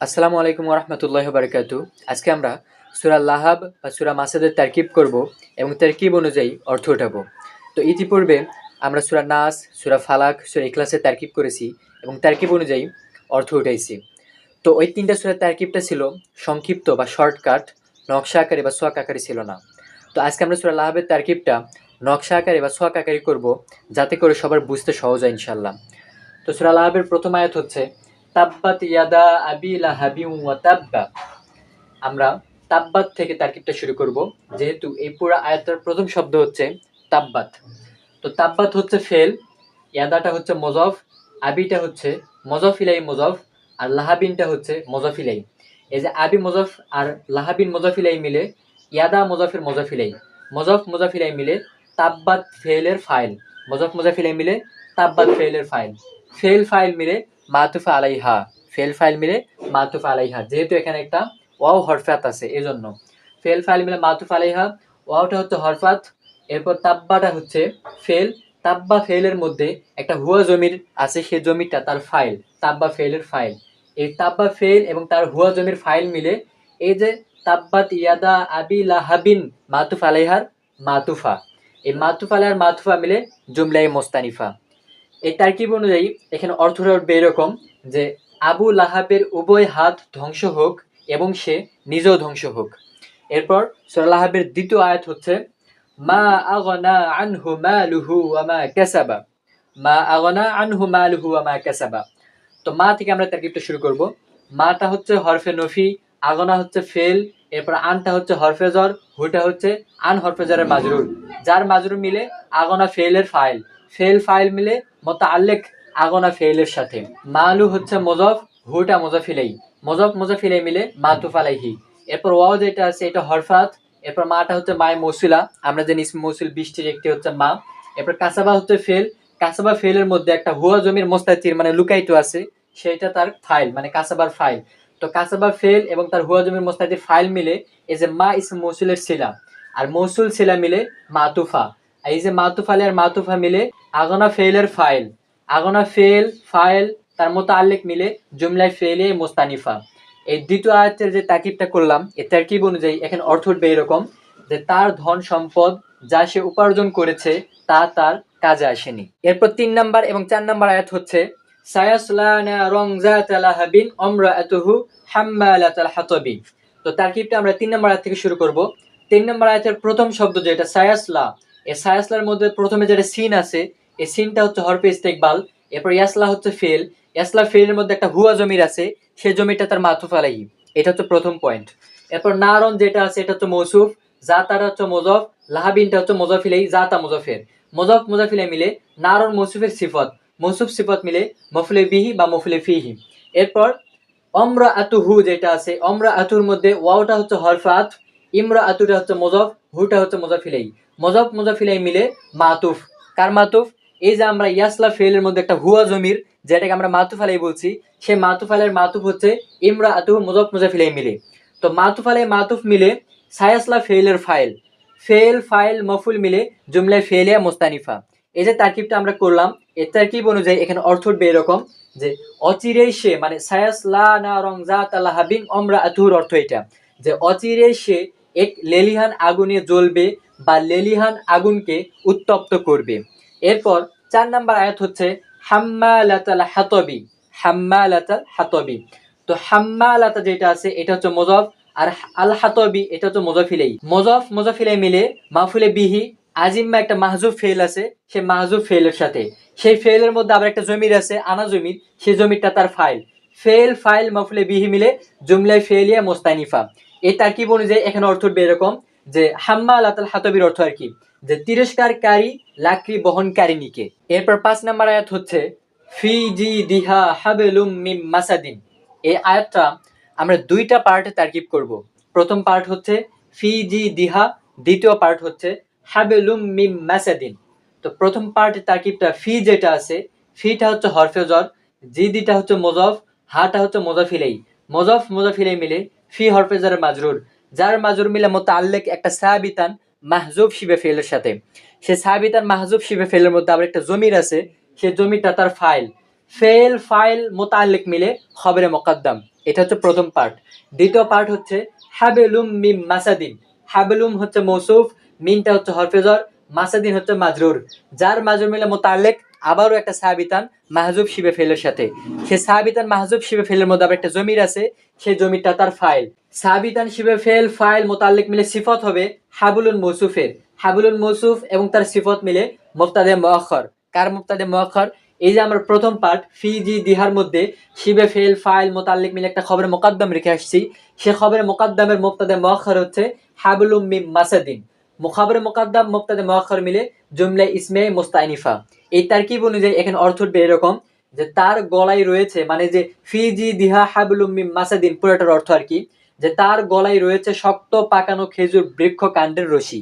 আসসালামু আলাইকুম রহমতুল্লাহ বারকাতু আজকে আমরা সুরা লাহাব বা সুরা মাসাদের তারকিব করব এবং তারকিব অনুযায়ী অর্থ উঠাবো। তো ইতিপূর্বে আমরা সুরা নাস, সুরা ফালাক, সুরা ইখলাসের তারকিব করেছি এবং তারকিব অনুযায়ী অর্থ উঠাইছি। তো ওই তিনটা সুরার তারকিবটা ছিল সংক্ষিপ্ত বা শর্টকাট, নকশা আকারে বা সোয়াক আকারে ছিল না। তো আজকে আমরা সুরা লাহাবের তারকিবটা নকশা আকারে বা সোয়াক আকারে করব যাতে করে সবার বুঝতে সহজ হয় ইনশাল্লাহ তো সুরা লাহাবের প্রথম আয়াত হচ্ছে তাব্বাত ইয়াদা আবি লাহাবি ওয়া তাব্বা। আমরা তাব্বাত থেকে তারকিবটা শুরু করব। যেহেতু এই পুরো আয়াতের প্রথম শব্দ হচ্ছে তাব্বাত। তো তাব্বাত হচ্ছে ফেল, ইয়াদাটা হচ্ছে মজফ, আবিটা হচ্ছে মজফিলাই মজফ, আর লাহাবিনটা হচ্ছে মজফিলাই এই যে আবি মজফ আর লাহাবিন মজফিলাই মিলে, ইয়াদা মজফের মজফিলাই মজফ মজফিলাই মিলে, তাব্বাত ফেলের ফাইল। মজফ মজফিলাই মিলে, তাব্বাত ফেলের ফাইল। ফেল ফাইল মিলে মাতুফা আলাইহা, ফেল ফাইল মিলে মাতুফা আলাইহা, যেহেতু এখানে একটা ওয়াও হরফাত আছে, এজন্য। ফেল ফাইল মিলে মাতুফা আলাইহা, ওয়াওটা হচ্ছে হরফাত, এরপর তাব্বাটা হচ্ছে ফেল, তাব্বা ফেলের মধ্যে একটা হুয়া জমির আছে সেই জমিটা তার ফাইল, তাব্বা ফেলের ফাইল। এই তাব্বা ফেল এবং তার হুয়া জমির ফাইল মিলে এই যে তাব্বাত ইয়াদা আবি লাহাবিন মাতুফ আলাইহার মাতুফা। এই মাতুফ আলাইহার মাতুফা মিলে জুমলাই মোস্তানিফা। এই তারকিব অনুযায়ী, এখানে অর্থটা উঠবে এরকম যে, আবু লাহাবের উভয় হাত ধ্বংস হোক এবং সে নিজেও ধ্বংস হোক। এরপর সুরা দ্বিতীয় আয়াত হচ্ছে, মা আগনা আনহু মালুহু ওয়া মা কাসাবা। মা আগনা আনহু মালুহু ওয়া মা কাসাবা। তো মা থেকে আমরা তারকিবটা শুরু করব। মাটা হচ্ছে হরফে নফি আগনা হচ্ছে ফেল, এরপর আনটা হচ্ছে হরফেজর হুটা হচ্ছে আন হরফে জরের মাজরুর যার মাজরুর মিলে আগনা ফেলের ফাইল। ফেল ফাইল মিলে মতো আল্লেখ আগনা ফেলের সাথে। মালু হচ্ছে মোজফ হুটা মজফিলাই মজফ মজফিলাই মিলে মাতুফ আলাইহি। এরপর ওয়াও যেটা আছে, এটা হরফাত। এরপর মাটা হচ্ছে মায় মৌসুলা। আমরা জানি ইসমে মৌসুল বৃষ্টির একটি হচ্ছে মা। এরপর কাসাবা হচ্ছে ফেল। কাসাবা ফেলের মধ্যে একটা হুয়া জমির মোস্তাচির মানে লুকাইতো আছে, সেটা তার ফাইল মানে কাসাবার ফাইল। তো কাসাবা ফেল এবং তার হুয়া জমির মোস্তাচির ফাইল মিলে এই যে মা ইসম মৌসুলের শিলা। আর মৌসুল শিলা মিলে মাতুফা। এই যে মাতুফালে আর মাতুফা মিলে আগনা ফেলের ফাইল। আগনা ফেল, ফাইল, তার মতো আল্লেখ মিলে জুমলায় ফেলে মোস্তানিফা। এই দ্বিতীয় আয়াতের যে তাকিবটা করলাম এই তাকিব অনুযায়ী এখানে অর্থ উঠবে এরকম যে তার ধন সম্পদ যা সে উপার্জন করেছে, তা তার কাজে আসেনি। এরপর তিন নাম্বার এবং চার নাম্বার আয়াত হচ্ছে তো আমরা তিন নম্বর থেকে শুরু করব। তিন নম্বর প্রথম শব্দ যেটা সায়াসলা। এই সায়াসলার মধ্যে প্রথমে যেটা সিন আছে, এই সিনটা হচ্ছে ইস্তেকবাল, এরপর ইয়াসলা হচ্ছে ফেল। ইয়াসলা ফেলের মধ্যে একটা হুয়া জমির আছে, সে জমিটা তার মাথুফ আলাহি এটা হচ্ছে প্রথম পয়েন্ট এরপর নারন যেটা আছে, এটা হচ্ছে মৌসুফ যা তার হচ্ছে মোজফ, লাহাবিনটা হচ্ছে মোজফিলাই জাতা মোজফের। মোজফ মোজাফিলাই মিলে নারন, মৌসুফের সিফত। মৌসুফ সিফত মিলে মফলে বিহি বা মফলে ফিহি। এরপর অমরা আতুহু যেটা আছে অমরা আতুর মধ্যে ওয়াওটা হচ্ছে হরফাত ইমরা আতুটা হচ্ছে মোজফ, হুটা হচ্ছে মোজাফিলাই। মজফ, মোজাফিলাই মিলে মাতুফ। কার মাতুফ? এই যে আমরা ইয়াসলা ফেলের মধ্যে একটা হুয়া জমির, যেটাকে আমরা মাতুফ আলাই বলছি, সেই মাতুফ আলের মাতুফ হচ্ছে ইমরা আতুহ মজফ, মোজাফিলাই মিলে। তো মাতুফ আলাই মাতুফ মিলে সায়াসলা ফেলের ফাইল। ফেল ফাইল, মফুল মিলে জুমলায় ফেলিয়া মোস্তানিফা। এই যে তারকিবটা আমরা করলাম এই তারকিব অনুযায়ী এখানে অর্থ উঠবে এরকম যে, অচিরেই সে মানে সায়াসলা না রং জাত আল্লাহাবিন অমরা আতুর অর্থ এটা। যে, অচিরেই সে এক লেলিহান আগুনে জ্বলবে বা লেলিহান আগুনকে উত্তপ্ত করবে। এরপর চার নাম্বার আয়াত হচ্ছে, হাম্মালাতাল হাতবি হাম্মা হাম্মালাতাল হাতবি। তো হাম্মালাতা যেটা আছে, এটা হচ্ছে মজফ, আর আল হাতবি, এটা হচ্ছে মজফিলাই। মজফ, মজফিলাই মিলে মাহফুলে বিহি আজিম্মা একটা মাহজুব ফেল আছে সেই মাহজুব ফেলের সাথে। সেই ফেলের মধ্যে আবার একটা জমির আছে, আনা জমির সেই জমিরটা তার ফাইল। ফেল ফাইল, মফলে, বিহি মিলে জুমলাই ফেলিয়া মোস্তানিফা। এই তারকিব অনুযায়ী এখানে অর্থ উঠবে এরকম যে হাম্মা আলাতাল হাতবির অর্থ আর কি? যে তিরস্কার তিরস্কারকারী, লাকড়ি বহনকারিণীকে এরপর পাঁচ নাম্বার আয়াত হচ্ছে, ফি জি দিহা হাবেলুম মিম মাসাদিন। এই আয়াতটা আমরা দুইটা পার্টে তারকিব করব। প্রথম পার্ট হচ্ছে, ফি জি দিহা, দ্বিতীয় পার্ট হচ্ছে হাবেলুম মিম মাসাদিন। তো প্রথম পার্টের তারকিবটা ফি যেটা আছে, ফিটা হচ্ছে হরফে জ্বর জি হচ্ছে মোজফ, হাটা হচ্ছে মোজাফিলাই মোজফ মোজাফিলাই মিলে ফি হরফে জ্বরের মাজরুর। যার মাজরুর মিলে মতো আল্লেখ একটা সাহাবিতান মাহজুব শিবে ফেলের সাথে। সে সাহাবিতান মাহজুব শিবে ফেলের মধ্যে আবার একটা জমির আছে, সে জমিটা তার ফাইল। ফেল ফাইল, মোতাল্লিক মিলে খবরে মোকাদ্দাম। এটা হচ্ছে প্রথম পার্ট দ্বিতীয় পার্ট হচ্ছে হাবেলুম মিম মাসাদিন। হাবেলুম হচ্ছে মৌসুফ মিনটা হচ্ছে হরফেজর, মাসাদিন হচ্ছে মাজরুর। যার মাজরুর মিলে মোতালেক, আবারও একটা সাহাবিতান মাহজুব শিবে ফেলের সাথে। সে সাহাবিতান মাহজুব শিবে ফেলের মধ্যে আবার একটা জমির আছে, সেই জমিটা তার ফাইল। সাহাবিতান শিবে ফেল, ফাইল, মোতালেক মিলে সিফত হবে হাবুলুন মৌসুফের। হাবুলুন মৌসুফ এবং তার সিফত মিলে মুফতাদে মুআখর কার মুফতাদে মুআখর এই যে আমরা প্রথম পার্ট ফি জি দিহার মধ্যে শিবে ফেল, ফাইল মোতাল্লিক মিলে একটা খবরের মোকাদ্দম রেখে আসছি। সে খবরের মোকাদ্দমের মুফতাদে মুআখর হচ্ছে হাবুলুম মিম মাসাদিন। মুখাবরে মোকাদ্দাম মোক্তাদে মোয়াক্ষর মিলে জুমলে ইসমে মোস্তাইনিফা। এই তারকিব অনুযায়ী এখানে অর্থ উঠবে এরকম যে তার গলায় রয়েছে মানে যে ফিজি দিহা হাবলুম মিম মাসাদিন, পুরোটার অর্থ আর কি, যে তার গলায় রয়েছে শক্ত পাকানো খেজুর বৃক্ষ কাণ্ডের রশি।